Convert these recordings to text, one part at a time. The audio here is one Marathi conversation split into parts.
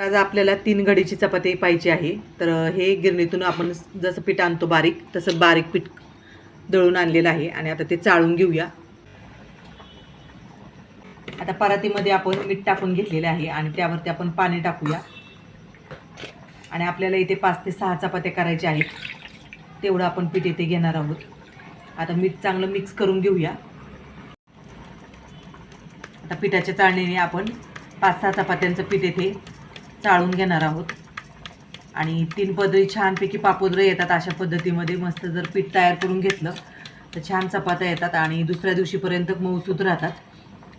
आज आपल्याला तीन घडीची चपाती पाहिजे आहे. तर हे गिरणीतून आपण जसं पीठ आणतो बारीक तसं बारीक पीठ दळून आणलेलं आहे आणि आता ते चाळून घेऊया. आता परातीमध्ये आपण मीठ टाकून घेतलेलं आहे आणि त्यावरती आपण पाणी टाकूया. आणि आपल्याला इथे पाच ते सहा चपात्या करायच्या आहेत. तेवढं आपण पीठ इथे घेणार आहोत. आता मीठ चांगलं मिक्स करून घेऊया. आता पिठाच्या चाळणीने आपण पाच सहा चपात्यांचं पीठ येथे चाळून घेणार आहोत. आणि तीन पदरी छानपैकी पापुद्रे येतात अशा पद्धतीमध्ये. मस्त जर पीठ तयार करून घेतलं तर छान चपात्या येतात आणि दुसऱ्या दिवशीपर्यंत मऊसूत राहतात.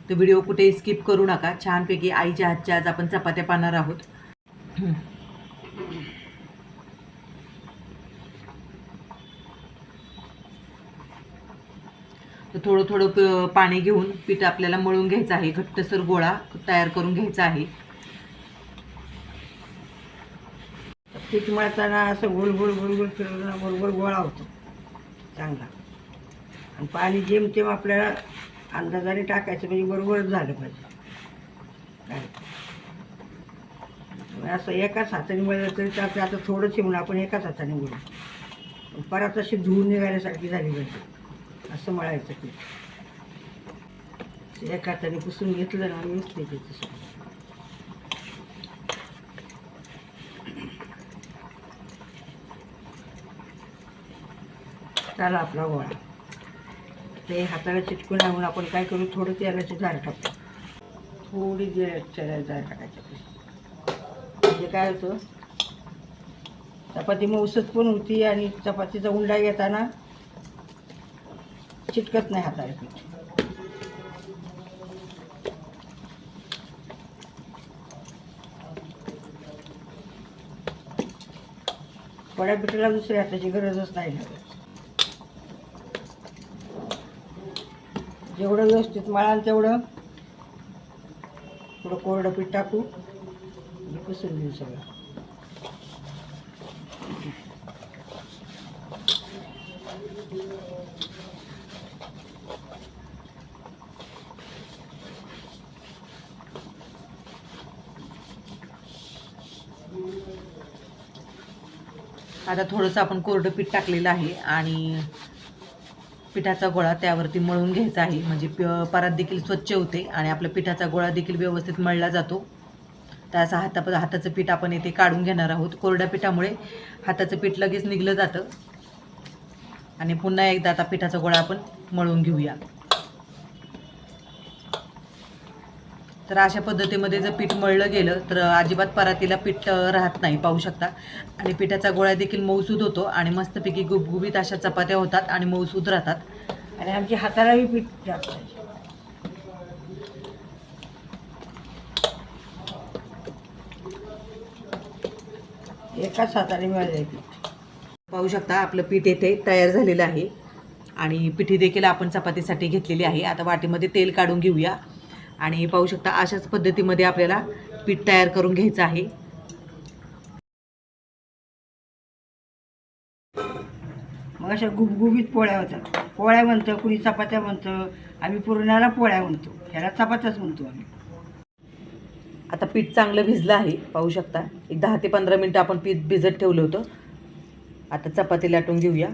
तर व्हिडिओ कुठेही स्किप करू नका. छानपैकी आईच्या हातच्या आज आपण चपात्या पाहणार आहोत. तर थोडं थोडं प- पाणी घेऊन पीठ आपल्याला मळून घ्यायचं आहे. घट्टसर गोळा तयार करून घ्यायचा आहे. पीठ मळताना असं गोल गोल गोल गोल फिरवून बरोबर गोळा होतो. चांगला. आणि पाणी जेमतेम आपल्याला अंदाजाने टाकायचं म्हणजे बरोबरच झालं पाहिजे. काय असं एकाच हाताने मळलं तरी चालतं. आता थोडं चिमणं आपण एकाच हाताने बोलू परत अशी धुवून निघाल्यासारखी झाली पाहिजे. असं मळायचं पीठ एका हाताने पुसून घेतलं ना व्यवस्थित येते झाला आपला गोळा. ते हाताला चिटकून लावून आपण काय करू थोडं तेलाची झाड टाकतो थोडी तेलाची झाड टाकायची म्हणजे काय होतं चपाती मऊसत पण होती आणि चपातीचा उंडा घेताना चिटकत नाही हाताला पीठ. थोड्या पिठाला दुसऱ्या हाताची गरजच नाही लागत. जेवढं व्यवस्थित मळाल तेवढं थोडं कोरडं पीठ टाकू आणि पुसून घेऊ सगळं. आता थोडंसं आपण कोरडं पीठ टाकलेलं आहे आणि पिठाचा गोळा त्यावरती मळून घ्यायचा आहे. म्हणजे प- परात देखील स्वच्छ होते आणि आपला पिठाचा गोळा देखील व्यवस्थित मळला जातो. तर असं हाता हाताचं पीठ आपण इथे काढून घेणार आहोत. कोरड्या पिठामुळे हाताचं पीठ लगेच निघलं जातं. आणि पुन्हा एकदा आता पिठाचा गोळा आपण मळून घेऊया. तर अशा पद्धतीमध्ये जर पीठ मळलं गेलं तर अजिबात परातीला पीठ राहत नाही पाहू शकता. आणि पिठाचा गोळा देखील मऊसूद होतो आणि मस्तपैकी गुबगुबीत अशा चपात्या होतात आणि मऊसूद राहतात. आणि आमच्या हातालाही पीठ आहे. एकाच हाताने मिळालं पीठ. पाहू शकता आपलं पीठ येथे तयार झालेलं आहे. आणि पिठी देखील आपण चपातीसाठी घेतलेली आहे. आता वाटीमध्ये तेल काढून घेऊया. आणि पाहू शकता अशाच पद्धतीमध्ये आपल्याला पीठ तयार करून घ्यायचं आहे. मग अशा गुबगुबीत पोळ्या होतात. पोळ्या म्हणतं कुणी चपात्या म्हणतं आम्ही पुरणाला पोळ्या म्हणतो. ह्याला चपात्याच म्हणतो आम्ही. आता पीठ चांगलं भिजलं आहे. पाहू शकता एक दहा ते पंधरा मिनटं आपण पीठ भिजत ठेवलं होतं. आता चपाती लाटून घेऊया.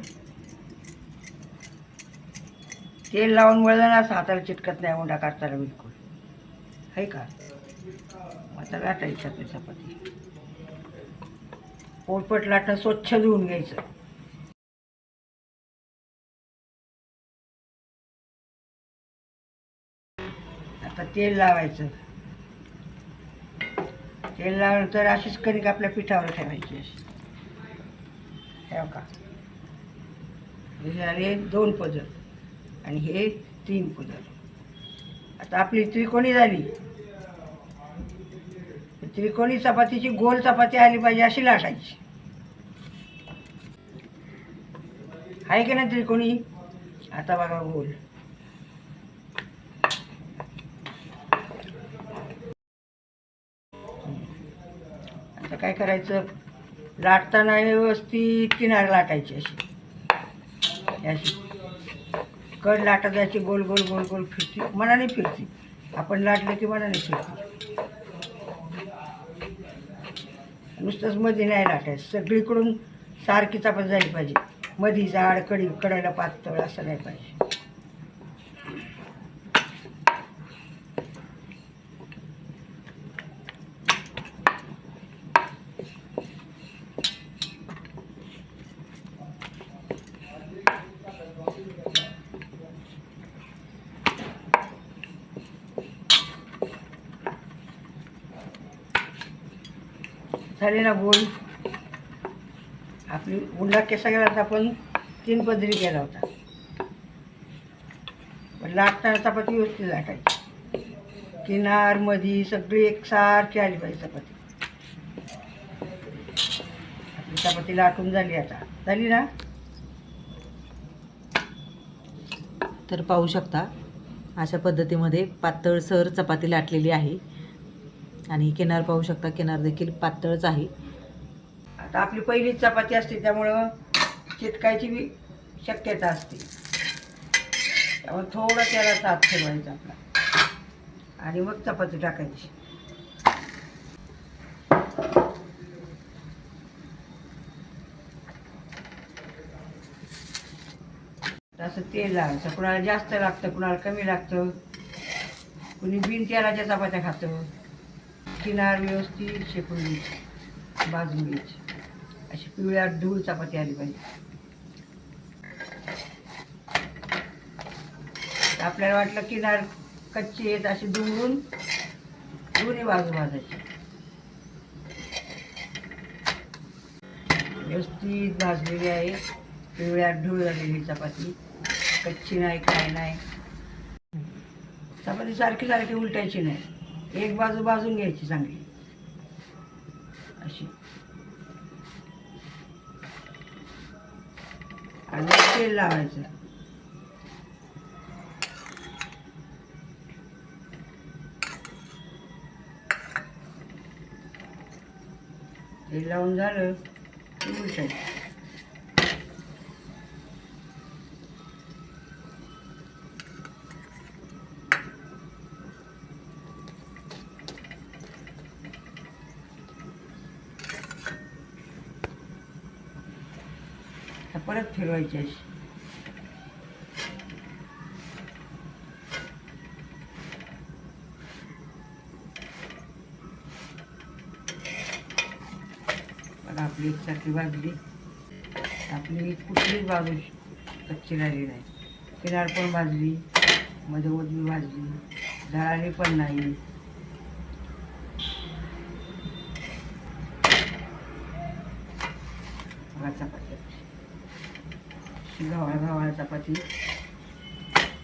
तेल लावून वळलं ना असं हाताला चिटकत नाही उंडा काढताना बिलकुल. आहे का? मग आता लाटायची आपली चपाती. पोटपट लाटणं स्वच्छ धुवून घ्यायचं. आता तेल लावायचं. तेल लावल्यानंतर अशीच कणिक आपल्या पिठावर ठेवायची अशी. ठेव का? हे झाले दोन पदर आणि हे तीन पदर. आता आपली त्रिकोणी झाली? त्रिकोणी चपातीची गोल चपाती आली पाहिजे अशी लाटायची. आहे की नाही त्रिकोणी आता बघा गोल. आता काय करायचं? लाटताना व्यवस्थित किनार लाटायची अशी. अशी. कड लाटत जायची गोल गोल गोल गोल फिरती. मनाने फिरती. आपण लाटलं की मनाने फिरती. नुसतंच मध्ये नाही लाटायचं. सगळीकडून सारखी चपाती झाली पाहिजे. मधी जाड कडी कडायला पातळ असं नाही पाहिजे. झाले ना बोल आपली उंडा केसा गेला आपण तीन पदरी केला होता. पण लाटताना चपाती व्यवस्थित लाटायची. किनार मधी सगळी एकसारखी आली पाहिजे चपाती. आपली चपाती लाटून झाली आता. झाली ना? तर पाहू शकता अशा पद्धतीमध्ये पातळसर चपाती लाटलेली आहे. आणि किनार पाहू शकता किनार देखील पातळच आहे. आता आपली पहिलीच चपाती असते त्यामुळं चिटकायची बी शक्यता असते. त्यामुळे थोडं त्याला साथ ठेवायचा आपला. आणि मग चपाती टाकायची. असं तेल लावायचं. कुणाला जास्त लागतं कुणाला कमी लागतं. कुणी बिन तेलाच्या चपात्या खातं. किनार व्यवस्थित शेकून घ्यायची. भाजून घ्यायची. अशी पिवळ्या धूळ चपाती आली पाहिजे. आपल्याला वाटलं किनार कच्ची आहेत अशी दुमडून दोन्ही बाजू भाजायची. व्यवस्थित भाजलेली आहे. पिवळ्या ढूळ झालेली चपाती. कच्ची नाही काय नाही. चपाती सारखी सारखी उलटायची नाही. एक बाजू भाजून घ्यायची चांगली. अशी. आणि तेल लावायचं. तेल लावून झालं की उलटायचं आता परत फिरवायची अशी. पण आपली एकसारखी भाजली आपली कुठलीच बाजू कच्ची राहिली नाही. किनार पण भाजली मध्ये बी भाजली दळाली पण नाही. चपाती अशी गव्हाळ गव्हाळ चपाती.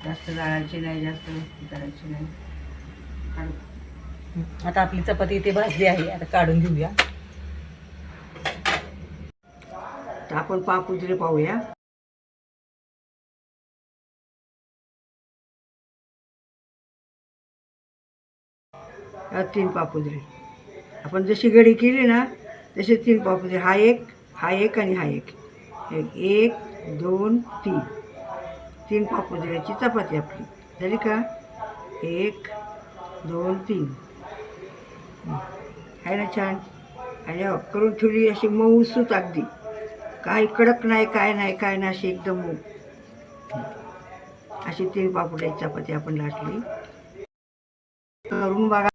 जास्त जाळायची नाही जास्त करायची नाही. काढू. आता आपली चपाती इथे भाजली आहे आता काढून घेऊया. तर आपण पापुजरे पाहूया. तीन पापुजरे आपण जशी गडी केली ना तसे तीन पापुजरी हा एक हा एक आणि हा एक. एक एक दोन तीन. तीन पापुद्र्याची चपाती आपली. झाली का? एक दोन तीन. आहे ना छान? आणि करून ठेवली अशी मऊसूत अगदी. काय कडक नाही काय नाही काय नाही अशी एकदम मऊ. अशी तीन पापड्याची चपाती आपण लाटली. करून बघा.